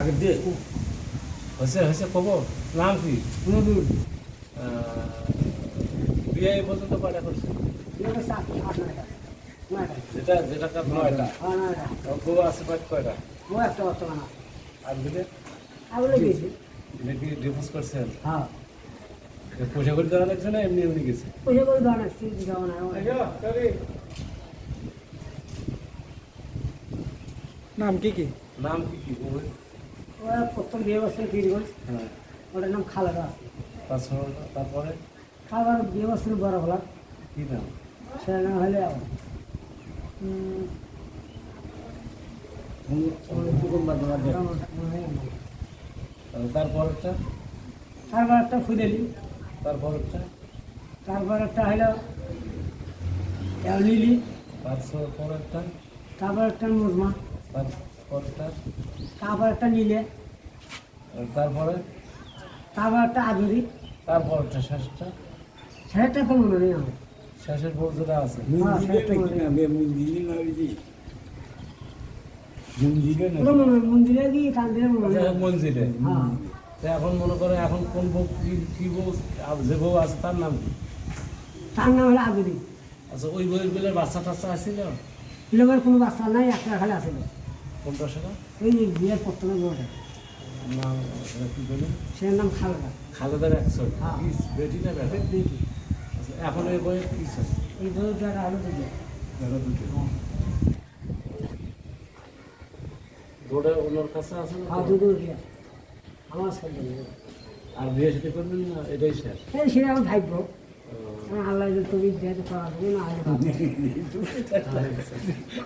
আগে দে হয়েছে হয়েছে খবর নাম কি? নদুর আহ, বিয়ে পর্যন্ত কয়টা করছে? যেটা যেটা কার নয়টা? আর আছে পাঁচ কয়টা? ও একটা বর্তমান। আর দিলে নাকি ডিভোর্স করছেন হ্যাঁ। পয়সা করে দেওয়া লাগছে না এমনি এমনি গেছে? পয়সা করে দেওয়া লাগছে দেওয়া না নাম কি কি? নাম কি কি বউয়ের? ও প্রথম বিয়ে বছর কিনগঞ্জ হ্যাঁ। ওটার নাম খালাদা তারপরে আবার বিয়ে বছর বড় হলাম কি নাম? সেটা নাম হলে তারপরেরটা তারপর একটা ফুদেলি তারপরেরটা তারপর একটা হলো লিলি তারপরেরটা তারপর একটা মুজমা তারপর একটা নীলে তারপরে? তারপর একটা আধুরি তারপরেরটা শেষটা? সেটা তো মনে নেই আমার। শেষের আছে। মন্দিরে আচ্ছা, হয়। এখন মনে করে এখন কোন বউ কি কি বউ যে বউ আছে তার নাম কি? তার নাম হলো আগুরি আচ্ছা ওই বইয়ের বেলে বাচ্চা টাচ্চা আসছিল কোনো বাচ্চা নাই একটা খালি আসিল কোনটা সেটা এই যে বিয়ের প্রথমে নাম কি বলে? সে নাম খালেদা। খালেদার হ্যাঁ। বেটি না বেটা? আচ্ছা এখন এই বইয়ের কি আছে? এই দিদি বেটা দুটো। দৌড়ে ওনার কাছে আছে না? আর দুটো আমার সাথে আর বিয়ে সাথে করবেন না এটাই শেষ? এই সেটা আমার ভাগ্য। আল্লাহ তুমি না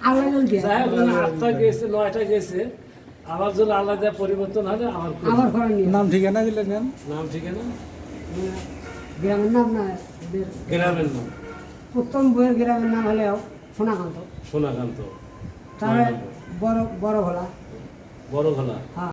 আল্লাহ আটটা গেছে নয়টা গেছে। আবার যদি আলাদা পরিবর্তন হলে আমার নিয়ে নাম ঠিকানা দিলেন নেন নাম ঠিক না গ্রামের নাম না গ্রামের নাম। প্রথম বইয়ের গ্রামের নাম হলে সোনাকান্ত। সোনাকান্ত। বড় বড় ভোলা। বড় ঘোলা হ্যাঁ।